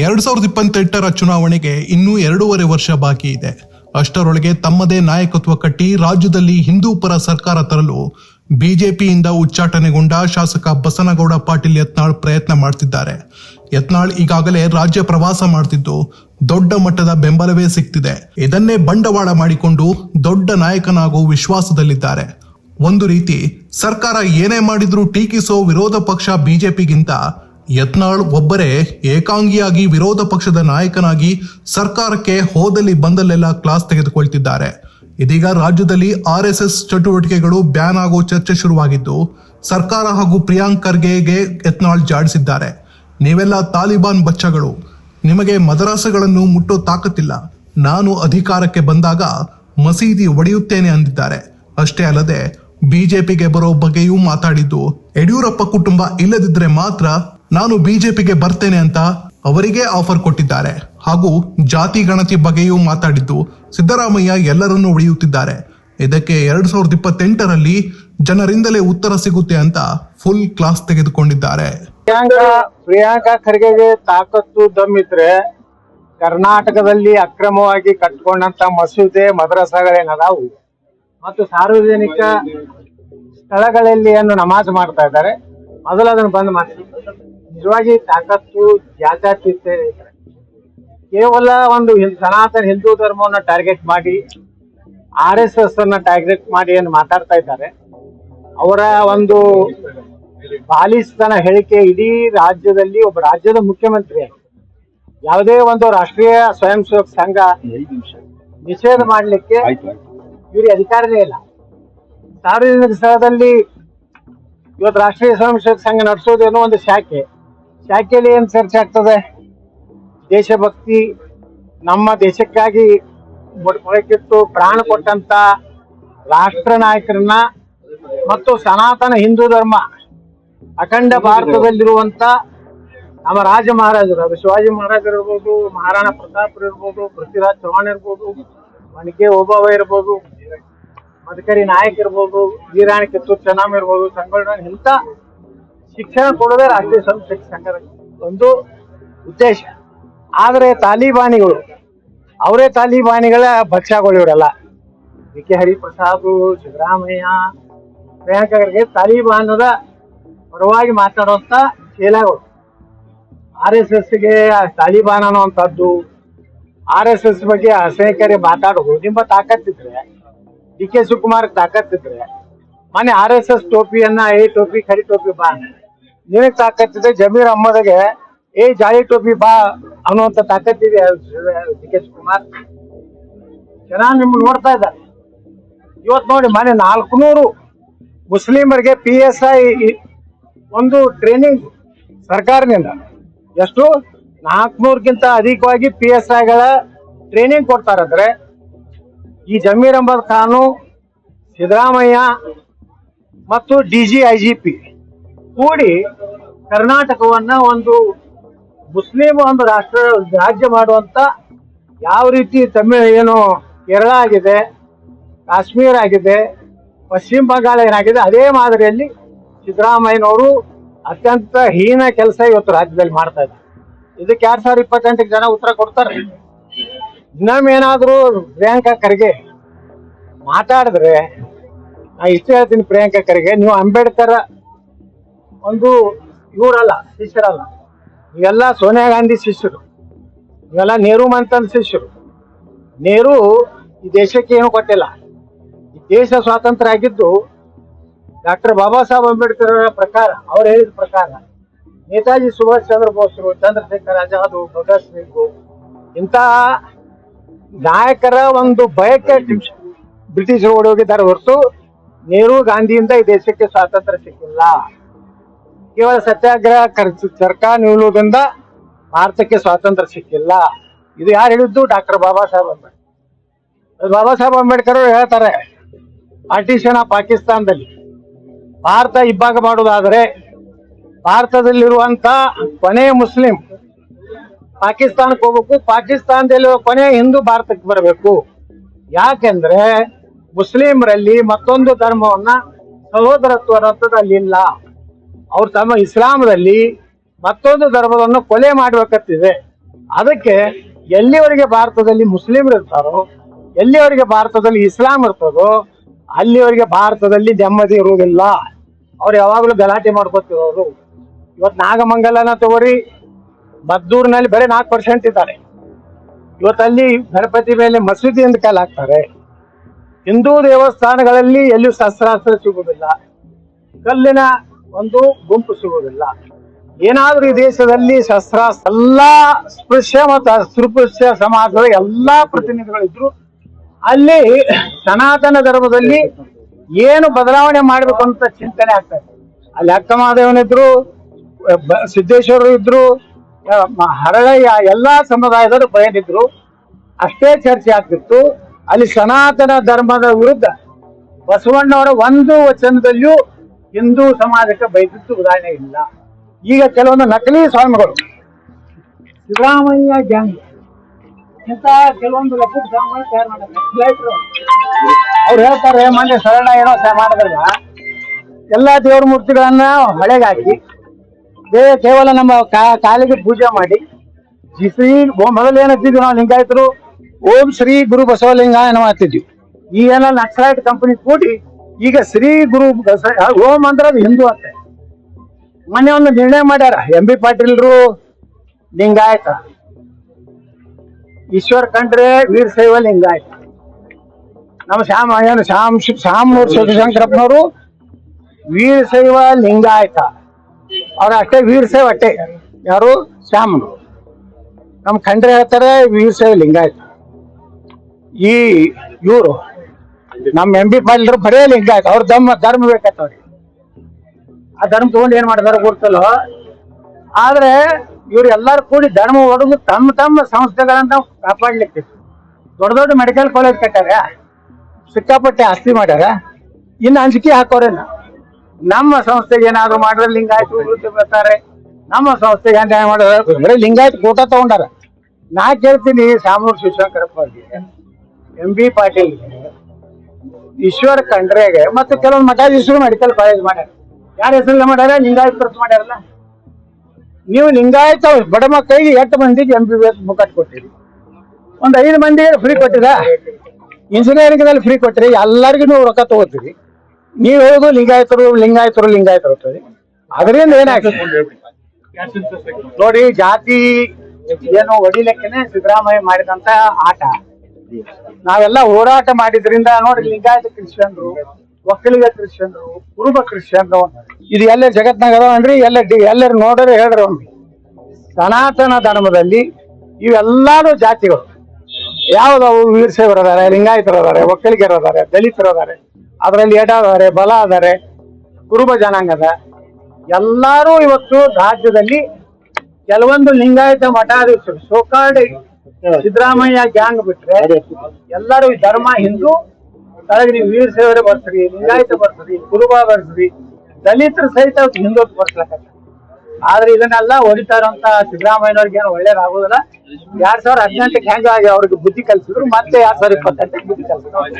ಎರಡ್ ಸಾವಿರದ ಇಪ್ಪತ್ತೆಂಟರ ಚುನಾವಣೆಗೆ ಇನ್ನೂ ಎರಡೂವರೆ ವರ್ಷ ಬಾಕಿ ಇದೆ. ಅಷ್ಟರೊಳಗೆ ತಮ್ಮದೇ ನಾಯಕತ್ವ ಕಟ್ಟಿ ರಾಜ್ಯದಲ್ಲಿ ಹಿಂದೂ ಪರ ಸರ್ಕಾರ ತರಲು ಬಿಜೆಪಿಯಿಂದ ಉಚ್ಚಾಟನೆಗೊಂಡ ಶಾಸಕ ಬಸನಗೌಡ ಪಾಟೀಲ್ ಯತ್ನಾಳ್ ಪ್ರಯತ್ನ ಮಾಡ್ತಿದ್ದಾರೆ. ಯತ್ನಾಳ್ ಈಗಾಗಲೇ ರಾಜ್ಯ ಪ್ರವಾಸ ಮಾಡ್ತಿದ್ದು ದೊಡ್ಡ ಮಟ್ಟದ ಬೆಂಬಲವೇ ಸಿಗ್ತಿದೆ ಇದನ್ನೇ ಬಂಡವಾಳ ಮಾಡಿಕೊಂಡು ದೊಡ್ಡ ನಾಯಕನಾಗೋ ವಿಶ್ವಾಸದಲ್ಲಿದ್ದಾರೆ. ಒಂದು ರೀತಿ ಸರ್ಕಾರ ಏನೇ ಮಾಡಿದ್ರೂ ಟೀಕಿಸೋ ವಿರೋಧ ಪಕ್ಷ ಬಿಜೆಪಿಗಿಂತ ಯತ್ನಾಳ್ ಒಬ್ಬರೇ ಏಕಾಂಗಿಯಾಗಿ ವಿರೋಧ ಪಕ್ಷದ ನಾಯಕನಾಗಿ ಸರ್ಕಾರಕ್ಕೆ ಹೋದಲ್ಲಿ ಬಂದಲ್ಲೆಲ್ಲ ಕ್ಲಾಸ್ ತೆಗೆದುಕೊಳ್ತಿದ್ದಾರೆ. ಇದೀಗ ರಾಜ್ಯದಲ್ಲಿ ಆರ್ ಎಸ್ ಚಟುವಟಿಕೆಗಳು ಬ್ಯಾನ್ ಆಗೋ ಚರ್ಚೆ ಶುರುವಾಗಿದ್ದು, ಸರ್ಕಾರ ಹಾಗೂ ಪ್ರಿಯಾಂಕ್ ಖರ್ಗೆಗೆ ಯತ್ನಾಳ್ ಜಾಡಿಸಿದ್ದಾರೆ. ನೀವೆಲ್ಲ ತಾಲಿಬಾನ್ ಬಚ್ಚಗಳು. ನಿಮಗೆ ಮದರಾಸಗಳನ್ನು ಮುಟ್ಟೋ ತಾಕತ್ತಿಲ್ಲ. ನಾನು ಅಧಿಕಾರಕ್ಕೆ ಬಂದಾಗ ಮಸೀದಿ ಒಡೆಯುತ್ತೇನೆ ಅಂದಿದ್ದಾರೆ. ಅಷ್ಟೇ ಅಲ್ಲದೆ, ಬಿಜೆಪಿಗೆ ಬರೋ ಬಗ್ಗೆಯೂ ಮಾತಾಡಿದ್ದು, ಯಡಿಯೂರಪ್ಪ ಕುಟುಂಬ ಇಲ್ಲದಿದ್ರೆ ಮಾತ್ರ ನಾನು ಬಿಜೆಪಿಗೆ ಬರ್ತೇನೆ ಅಂತ ಅವರಿಗೆ ಆಫರ್ ಕೊಟ್ಟಿದ್ದಾರೆ. ಹಾಗೂ ಜಾತಿ ಗಣತಿ ಬಗ್ಗೆಯೂ ಮಾತಾಡಿದ್ದು ಸಿದ್ದರಾಮಯ್ಯ ಎಲ್ಲರನ್ನೂ ಉಳಿಯುತ್ತಿದ್ದಾರೆ. ಇದಕ್ಕೆ ಎರಡ್ ಸಾವಿರದ ಇಪ್ಪತ್ತೆಂಟರಲ್ಲಿ ಜನರಿಂದಲೇ ಉತ್ತರ ಸಿಗುತ್ತೆ ಅಂತ ಫುಲ್ ಕ್ಲಾಸ್ ತೆಗೆದುಕೊಂಡಿದ್ದಾರೆ. ಪ್ರಿಯಾಂಕಾ ಪ್ರಿಯಾಂಕಾ ಖರ್ಗೆಗೆ ತಾಕತ್ತು ದಮ್ಮಿದ್ರೆ ಕರ್ನಾಟಕದಲ್ಲಿ ಅಕ್ರಮವಾಗಿ ಕಟ್ಕೊಂಡಂತ ಮಸೂದೆ ಮದ್ರಸಾಗಳೇನದಾವು ಮತ್ತು ಸಾರ್ವಜನಿಕ ಸ್ಥಳಗಳಲ್ಲಿ ಏನು ನಮಾಜ್ ಮಾಡ್ತಾ ಇದ್ದಾರೆ? ಮೊದಲು ಅದನ್ನು ಬಂದ್ ಮಾಡಿ ನಿಜವಾಗಿ ತಾಕತ್ತು ಜಾತ್ಯತೀತ. ಕೇವಲ ಒಂದು ಸನಾತನ ಹಿಂದೂ ಧರ್ಮವನ್ನ ಟಾರ್ಗೆಟ್ ಮಾಡಿ ಆರ್ ಎಸ್ ಎಸ್ ಅನ್ನ ಟಾರ್ಗೆಟ್ ಮಾಡಿ ಏನು ಮಾತಾಡ್ತಾ ಇದ್ದಾರೆ ಅವರ ಒಂದು ಬಾಲಿಸ್ತನ ಹೇಳಿಕೆ ಇಡೀ ರಾಜ್ಯದಲ್ಲಿ ಒಬ್ಬ ರಾಜ್ಯದ ಮುಖ್ಯಮಂತ್ರಿ ಯಾವುದೇ ಒಂದು ರಾಷ್ಟ್ರೀಯ ಸ್ವಯಂ ಸೇವಕ ಸಂಘ ನಿಷೇಧ ಮಾಡಲಿಕ್ಕೆ ಇವ್ರಿಗೆ ಅಧಿಕಾರನೇ ಇಲ್ಲ ಸಾರ್ವಜನಿಕ ಸ್ಥಳದಲ್ಲಿ ಇವತ್ತು ರಾಷ್ಟ್ರೀಯ ಸ್ವಯಂ ಸೇವಕ ಸಂಘ ನಡೆಸೋದೇನೋ ಒಂದು ಶಾಖೆ ಶಾಖೆಯಲ್ಲಿ ಏನ್ ಚರ್ಚೆ ಆಗ್ತದೆ? ದೇಶಭಕ್ತಿ ನಮ್ಮ ದೇಶಕ್ಕಾಗಿ ಮೊಳಕಿಟ್ಟು ಪ್ರಾಣ ಕೊಟ್ಟಂತ ರಾಷ್ಟ್ರ ನಾಯಕರನ್ನ ಮತ್ತು ಸನಾತನ ಹಿಂದೂ ಧರ್ಮ ಅಖಂಡ ಭಾರತದಲ್ಲಿರುವಂತ ನಮ್ಮ ರಾಜ ಮಹಾರಾಜರು. ಅದು ಶಿವಾಜಿ ಮಹಾರಾಜರು ಇರ್ಬೋದು ಮಹಾರಾಣಾ ಪ್ರತಾಪ್ ಇರ್ಬೋದು ಪೃಥ್ವಿರಾಜ್ ಚೌಹಾಣ್ ಇರ್ಬೋದು ಮಣಿಕೆ ಓಬವ್ವ ಇರ್ಬೋದು ಮದಕರಿ ನಾಯಕ್ ಇರ್ಬೋದು ವೀರಾಣಿ ಕಿತ್ತೂರು ಚೆನ್ನಮ್ಮ ಇರ್ಬೋದು ಸಂಗೊಳ್ಳಿ ಇಂಥ ಶಿಕ್ಷಣ ಕೊಡೋದೇ ರಾಷ್ಟ್ರೀಯ ಸ್ವಯಂ ಸಂಘದ ಒಂದು ಉದ್ದೇಶ. ಆದರೆ ತಾಲಿಬಾನಿಗಳು, ಅವರೇ ತಾಲಿಬಾನಿಗಳ ಭಕ್ಷ್ಯಗಳು ಇವರೆಲ್ಲ ವಿ. ಕೆ. ಹರಿಪ್ರಸಾದ್, ಸಿದ್ದರಾಮಯ್ಯ, ಪ್ರಿಯಾಂಕಾ ಖರ್ಗೆ ತಾಲಿಬಾನದ ಪರವಾಗಿ ಮಾತಾಡುವಂತ ಚೇಲಾಗಳು ಆರ್ ಎಸ್ ಎಸ್ಗೆ ತಾಲಿಬಾನ್ ಅನ್ನುವಂಥದ್ದು, ಆರ್ ಎಸ್ ಎಸ್ ಬಗ್ಗೆ ಅಸಹ್ಯಕಾರಿ ಮಾತಾಡೋದು, ನಿಮ್ಮ ತಾಕತ್ತಿದ್ರೆ, ಡಿ. ಕೆ. ಶಿವಕುಮಾರ್ ತಾಕತ್ತಿದ್ರೆ, ಮೊನ್ನೆ ಆರ್ ಎಸ್ ಎಸ್ ಟೋಪಿಯನ್ನ ಏ ಟೋಪಿ, ಖರಿ ಟೋಪಿ ಬಾ ನಿನಗೆ ತಾಕತ್ತಿದೆ? ಜಮೀರ್ ಅಹ್ಮದ್ಗೆ ಏ ಜಾಲಿ ಟೋಪಿ ಬಾ ಅನ್ನುವಂತ ತಾಕತ್ತಿದೆ ಡಿ ಕೆ ಶಿವಕುಮಾರ್ ಜನ ನಿಮ್ ನೋಡ್ತಾ ಇದ್ದಾರೆ. ಇವತ್ತು ನೋಡಿ ಮನೆ ನಾಲ್ಕುನೂರು ಮುಸ್ಲಿಮರಿಗೆ ಪಿ ಎಸ್ ಐ ಒಂದು ಟ್ರೈನಿಂಗ್ ಸರ್ಕಾರದಿಂದ ಎಷ್ಟು? ನಾಲ್ಕುನೂರಕ್ಕಿಂತ ಅಧಿಕವಾಗಿ ಪಿ ಎಸ್ ಐಗಳ ಟ್ರೈನಿಂಗ್ ಕೊಡ್ತಾರಂದ್ರೆ ಈ ಜಮೀರ್ ಅಹಮದ್ ಖಾನು, ಸಿದ್ದರಾಮಯ್ಯ ಮತ್ತು D G I G P ಕೂಡಿ ಕರ್ನಾಟಕವನ್ನ ಒಂದು ಮುಸ್ಲಿಂ ಒಂದು ರಾಷ್ಟ್ರ ರಾಜ್ಯ ಮಾಡುವಂತ ಯಾವ ರೀತಿ ತಮಿಳ್ ಏನು ಕೇರಳ ಆಗಿದೆ, ಕಾಶ್ಮೀರ ಆಗಿದೆ, ಪಶ್ಚಿಮ ಬಂಗಾಳ ಏನಾಗಿದೆ, ಅದೇ ಮಾದರಿಯಲ್ಲಿ ಸಿದ್ದರಾಮಯ್ಯನವರು ಅತ್ಯಂತ ಹೀನ ಕೆಲಸ ಇವತ್ತು ರಾಜ್ಯದಲ್ಲಿ ಮಾಡ್ತಾ ಇದ್ದಾರೆ. ಇದಕ್ಕೆ ಎರಡ್ ಸಾವಿರದ ಇಪ್ಪತ್ತೆಂಟಕ್ಕೆ ಜನ ಉತ್ತರ ಕೊಡ್ತಾರೆ. ಇನ್ನೊಮ್ಮೇನಾದ್ರೂ ಪ್ರಿಯಾಂಕಾ ಖರ್ಗೆ ಮಾತಾಡಿದ್ರೆ, ನಾ ಇಷ್ಟು ಹೇಳ್ತೀನಿ ಪ್ರಿಯಾಂಕಾ ಖರ್ಗೆ, ನೀವು ಅಂಬೇಡ್ಕರ್ ಒಂದು ಇವರಲ್ಲ, ಶಿಷ್ಯರಲ್ಲ. ಇವೆಲ್ಲ ಸೋನಿಯಾ ಗಾಂಧಿ ಶಿಷ್ಯರು. ಇವೆಲ್ಲ ನೆಹರು ಮಂತನ್ ಶಿಷ್ಯರು. ನೆಹರು ಈ ದೇಶಕ್ಕೆ ಏನು ಕೊಟ್ಟಿಲ್ಲ. ಈ ದೇಶ ಸ್ವಾತಂತ್ರ್ಯ ಆಗಿದ್ದು ಡಾಕ್ಟರ್ ಬಾಬಾ ಸಾಹೇಬ್ ಅಂಬೇಡ್ಕರ್ ಪ್ರಕಾರ, ಅವ್ರು ಹೇಳಿದ ಪ್ರಕಾರ, ನೇತಾಜಿ ಸುಭಾಷ್ ಚಂದ್ರ ಬೋಸ್ರು ಚಂದ್ರಶೇಖರ್ ಆಜಾದ್, ಭಗತ್ ಸಿಂಗ್ ಇಂತಹ ನಾಯಕರ ಒಂದು ಭಯಕ್ಕೆ ಬ್ರಿಟಿಷರು ಓಡಿ ಹೋಗಿದ್ದಾರೆ ಹೊರತು ನೆಹರು ಗಾಂಧಿಯಿಂದ ಈ ದೇಶಕ್ಕೆ ಸ್ವಾತಂತ್ರ್ಯ ಸಿಕ್ಕಿಲ್ಲ. ಕೇವಲ ಸತ್ಯಾಗ್ರಹ ಚರ್ಕಾ ನಿಲ್ಲುವುದರಿಂದ ಭಾರತಕ್ಕೆ ಸ್ವಾತಂತ್ರ್ಯ ಸಿಕ್ಕಿಲ್ಲ. ಇದು ಯಾರು ಹೇಳಿದ್ದು? ಡಾಕ್ಟರ್ ಬಾಬಾ ಸಾಹೇಬ್ ಅಂಬೇಡ್ಕರ್. ಬಾಬಾ ಸಾಹೇಬ್ ಅಂಬೇಡ್ಕರ್ ಹೇಳ್ತಾರೆ, ಪಾರ್ಟಿಷನ್ ಆಫ್ ಪಾಕಿಸ್ತಾನದಲ್ಲಿ ಭಾರತ ಇಬ್ಬಾಗ ಮಾಡುವುದಾದರೆ ಭಾರತದಲ್ಲಿರುವಂತ ಕೊನೆಯ ಮುಸ್ಲಿಂ ಪಾಕಿಸ್ತಾನಕ್ಕೆ ಹೋಗ್ಬೇಕು. ಪಾಕಿಸ್ತಾನದಲ್ಲಿ ಕೊನೆಯ ಹಿಂದೂ ಭಾರತಕ್ಕೆ ಬರಬೇಕು. ಯಾಕೆಂದ್ರೆ ಮುಸ್ಲಿಮರಲ್ಲಿ ಮತ್ತೊಂದು ಧರ್ಮವನ್ನ ಸಹೋದರತ್ವ ರಥದಲ್ಲಿ ಅಲ್ಲಿಲ್ಲ ಅವ್ರು ತಮ್ಮ ಇಸ್ಲಾಮದಲ್ಲಿ ಮತ್ತೊಂದು ಧರ್ಮವನ್ನು ಕೊಲೆ ಮಾಡಬೇಕತ್ತಿದೆ ಅದಕ್ಕೆ ಎಲ್ಲಿವರೆಗೆ ಭಾರತದಲ್ಲಿ ಮುಸ್ಲಿಮರು ಇರ್ತಾರೋ, ಎಲ್ಲಿವರೆಗೆ ಭಾರತದಲ್ಲಿ ಇಸ್ಲಾಂ ಇರ್ತದೋ, ಅಲ್ಲಿವರೆಗೆ ಭಾರತದಲ್ಲಿ ನೆಮ್ಮದಿ ಇರುವುದಿಲ್ಲ. ಅವ್ರು ಯಾವಾಗಲೂ ಗಲಾಟೆ ಮಾಡ್ಕೊತಿರೋರು. ಇವತ್ತು ನಾಗಮಂಗಲನ ತಗೋರಿ ಮದ್ದೂರಿನಲ್ಲಿ ಬರೀ ನಾಲ್ಕು ಪರ್ಸೆಂಟ್ ಇದ್ದಾರೆ. ಇವತ್ತಲ್ಲಿ ಗಣಪತಿ ಮೇಲೆ ಮಸೀದಿ ಎಂದು ಹಾಕ್ತಾರೆ ಹಿಂದೂ ದೇವಸ್ಥಾನಗಳಲ್ಲಿ ಎಲ್ಲಿಯೂ ಶಸ್ತ್ರಾಸ್ತ್ರ ಸಿಗುವುದಿಲ್ಲ. ಕಲ್ಲಿನ ಒಂದು ಗುಂಪು ಸಿಗುವುದಿಲ್ಲ. ಏನಾದ್ರೂ ಈ ದೇಶದಲ್ಲಿ ಶಸ್ತ್ರಾಸ್ತ್ರ ಎಲ್ಲಾ ಸ್ಪೃಶ್ಯ ಮತ್ತು ಅಸ್ಪೃಶ್ಯ ಸಮಾಜದ ಎಲ್ಲಾ ಪ್ರತಿನಿಧಿಗಳಿದ್ರು ಅಲ್ಲಿ ಸನಾತನ ಧರ್ಮದಲ್ಲಿ ಏನು ಬದಲಾವಣೆ ಮಾಡಬೇಕು ಅಂತ ಚಿಂತನೆ ಆಗ್ತದೆ ಅಲ್ಲಿ ಅಕ್ಕ ಮಹಾದೇವನಿದ್ರು ಸಿದ್ದೇಶ್ವರರು ಇದ್ರು ಹರಳಯ್ಯ ಎಲ್ಲಾ ಸಮುದಾಯದವರು ಬಯಲಿದ್ರು. ಅಷ್ಟೇ ಚರ್ಚೆ ಆಗ್ತಿತ್ತು. ಅಲ್ಲಿ ಸನಾತನ ಧರ್ಮದ ವಿರುದ್ಧ ಬಸವಣ್ಣವರ ಒಂದು ವಚನದಲ್ಲಿಯೂ ಹಿಂದೂ ಸಮಾಜಕ್ಕೆ ಬೈದಿದ್ದು ಉದಾಹರಣೆ ಇಲ್ಲ. ಈಗ ಕೆಲವೊಂದು ನಕಲಿ ಸ್ವಾಮಿಗಳು, ಸಿದ್ದರಾಮಯ್ಯ ಗ್ಯಾಂಗ್, ಇಂಥ ಕೆಲವೊಂದು ಲಕ್ಷ ಸ್ವಾಮಿಗಳು ತಯಾರು ಮಾಡಿದ್ರು ಅವ್ರು ಹೇಳ್ತಾರೆ ಮೊನ್ನೆ ಶರಣ ಏನೋ ಮಾಡಿದ್ರಲ್ಲ, ಎಲ್ಲಾ ದೇವ್ರ ಮೂರ್ತಿಗಳನ್ನ ಹೊಳೆಗಾಕಿ ದೇ ಕೇವಲ ನಮ್ಮ ಕಾಲಿಗೆ ಪೂಜೆ ಮಾಡಿ, ಜಿ ಶ್ರೀ ಓ- ಮೊದಲು ಏನತ್ತಿದ್ವಿ ನಾವು ಲಿಂಗಾಯತರು, ಓಂ ಶ್ರೀ ಗುರು ಬಸವಲಿಂಗ ಏನೋ ಹತ್ತಿದ್ವಿ ಈ ಏನೋ ನಕ್ಸಲೈಟ್ ಕಂಪನಿ ಕೂಡಿ ಈಗ ಶ್ರೀ ಗುರು ಓಂ ಅಂದ್ರೆ ಅದು ಹಿಂದೂ ಅಂತ. ಮೊನ್ನೆ ಒಂದು ನಿರ್ಣಯ ಮಾಡ್ಯಾರ. ಎಂ ಬಿ ಪಾಟೀಲ್ರು, ಲಿಂಗಾಯತ. ಈಶ್ವರ್ ಖಂಡ್ರೆ ವೀರಶೈವ ಲಿಂಗಾಯತ. ನಮ್ಮ ಶ್ಯಾಮ್, ಏನು ಶ್ಯಾಮ್ ಶ್ಯಾಮ್ ಶಿವಶಂಕರಪ್ಪನವರು ವೀರಶೈವ ಲಿಂಗಾಯತ. ಅವ್ರ ಅಷ್ಟೇ ವೀರಶೈವ ಅಟ್ಟೆ ಯಾರು? ಶ್ಯಾಮನು ನಮ್ಮ ಖಂಡ್ರೆ ಹೇಳ್ತಾರೆ ವೀರಶೈವ ಲಿಂಗಾಯತ. ಈ ಇವರು ನಮ್ಮ ಎಂ ಬಿ ಪಾಟೀಲ್ರು ಬರೇ ಲಿಂಗಾಯತ ಅವ್ರ ಧರ್ಮ ಧರ್ಮ ಬೇಕತ್ತ ಅವ್ರಿಗೆ. ಆ ಧರ್ಮ ತಗೊಂಡು ಏನ್ ಮಾಡ್ತಾರ ಗುರ್ತಲ್ಲ ಆದ್ರೆ ಇವ್ರು ಎಲ್ಲಾರು ಕೂಡಿ ಧರ್ಮ ಒಡೆದು ತಮ್ಮ ತಮ್ಮ ಸಂಸ್ಥೆಗಳನ್ನ ಕಾಪಾಡ್ಲಿಕ್ಕೆ ದೊಡ್ಡ ದೊಡ್ಡ ಮೆಡಿಕಲ್ ಕಾಲೇಜ್ ಕಟ್ಟಾರ, ಸಿಕ್ಕಾಪಟ್ಟೆ ಆಸ್ತಿ ಮಾಡ್ಯಾರ. ಇನ್ನು ಅಂಜಿಕೆ ಹಾಕೋರೇನ? ನಮ್ಮ ಸಂಸ್ಥೆಗೆ ಏನಾದ್ರು ಮಾಡಿದ್ರೆ ಲಿಂಗಾಯತ್ ಬರ್ತಾರೆ. ನಮ್ಮ ಸಂಸ್ಥೆಗೆ ಅಂತ ಮಾಡಿದ್ರೆ? ಬರೀ ಲಿಂಗಾಯತ ಕೂಟ ತಗೊಂಡಾರ. ನಾ ಕೇಳ್ತೀನಿ ಸಾಮೂಹಿಕ ಶಿವಶಂಕರಪ್ಪ ಅವ್ರಿಗೆ. ಎಂ ಬಿ ಪಾಟೀಲ್ ಈಶ್ವರ್ ಖಂಡ್ರೆಗೆ ಮತ್ತೆ ಕೆಲವೊಂದು ಮಠಾಧೀಶರು ಮೆಡಿಕಲ್ ಕಾಲೇಜ್ ಮಾಡ್ಯಾರ. ಯಾರ ಹೆಸರು ಮಾಡ್ಯಾರ? ಲಿಂಗಾಯತ್ ಖರ್ಚು ಮಾಡ್ಯಾರಲ್ಲ. ನೀವು ಲಿಂಗಾಯತ ಬಡ ಮಕ್ಕಳಿಗೆ ಎಂಟು ಮಂದಿಗೆ ಎಂ ಬಿ ಬಿ ಎಸ್ ಮುಖಟ್ ಕೊಟ್ಟಿರಿ? ಒಂದ್ ಐದು ಮಂದಿಗೆ ಫ್ರೀ ಕೊಟ್ಟಿದ ಇಂಜಿನಿಯರಿಂಗ್ ಫ್ರೀ ಕೊಟ್ಟಿರಿ ಎಲ್ಲರಿಗೂ ನೀವು ರೊಕ್ಕ ತಗೋತೀರಿ. ನೀವು ಹೇಳೋದು ಲಿಂಗಾಯತರು ಲಿಂಗಾಯತರು ಲಿಂಗಾಯತರು ಅದರಿಂದ ಏನಾಗ್ತದೆ? ನೋಡಿ, ಜಾತಿ ಏನು ಹೊಡಿಲಿಕ್ಕೆನೆ ಸಿದ್ದರಾಮಯ್ಯ ಮಾಡಿದಂತ ಆಟ. ನಾವೆಲ್ಲ ಹೋರಾಟ ಮಾಡಿದ್ರಿಂದ ನೋಡಿ ಲಿಂಗಾಯತ ಕ್ರಿಶ್ಚಿಯನ್ರು ಒಕ್ಕಲಿಗ ಕ್ರಿಶ್ಚಿಯನ್ರು, ಕುರುಬ ಕ್ರಿಶ್ಚಿಯನ್ರು, ಇದು ಎಲ್ಲ ಜಗತ್ನಾಗ ಅದಾವನ್ರಿ ಎಲ್ಲ ಎಲ್ಲರೂ ನೋಡ್ರಿ ಹೇಳ್ರಿ ಸನಾತನ ಧರ್ಮದಲ್ಲಿ ಇವೆಲ್ಲಾರು ಜಾತಿಗಳು. ಯಾವ್ದಾವು ವೀರಶೈವರು ಅದಾರೆ ಲಿಂಗಾಯತರು ಅದಾರೆ ಒಕ್ಕಲಿಗರು ಅದಾರೆ ದಲಿತರು ಅದಾರೆ ಅದರಲ್ಲಿ ಎಡ ಅದಾರೆ ಬಲ ಅದಾರೆ, ಕುರುಬ ಜನಾಂಗದ ಎಲ್ಲಾರು ಇವತ್ತು ರಾಜ್ಯದಲ್ಲಿ ಕೆಲವೊಂದು ಲಿಂಗಾಯತ ಮಠಾಧೀಶರು ಸೋಕಾಡ್ ಸಿದ್ದರಾಮಯ್ಯ ಗ್ಯಾಂಗ್ ಬಿಟ್ರೆ ಎಲ್ಲರೂ ಧರ್ಮ ಹಿಂದೂ ಕೆಳಗೆ ನೀವು ವೀರಶೈವರೇ ಬರ್ತೀರಿ ಲಿಂಗಾಯತ ಬರ್ತೀರಿ ಕುರುಬ ಬರ್ತೀರಿ ದಲಿತರು ಸಹಿತ ಹಿಂದೂ ಬರ್ಸ್ಲಕ್ಕ ಆದ್ರೆ ಇದನ್ನೆಲ್ಲ ಹೊಡಿತಾರಂತ ಸಿದ್ದರಾಮಯ್ಯನವ್ರಿಗೆ ಏನು ಒಳ್ಳೇದಾಗೋದಿಲ್ಲ ಎರಡ್ ಸಾವಿರದ ಹದಿನೆಂಟಕ್ಕೆ ಹೆಂಗಾಗಿ ಅವ್ರಿಗೆ ಬುದ್ಧಿ ಕಲಿಸಿದ್ರು ಮತ್ತೆ ಎರಡ್ ಸಾವಿರದ ಇಪ್ಪತ್ತೆಂಟಕ್ಕೆ ಬುದ್ಧಿ ಕಲಿಸಿದ್ರು.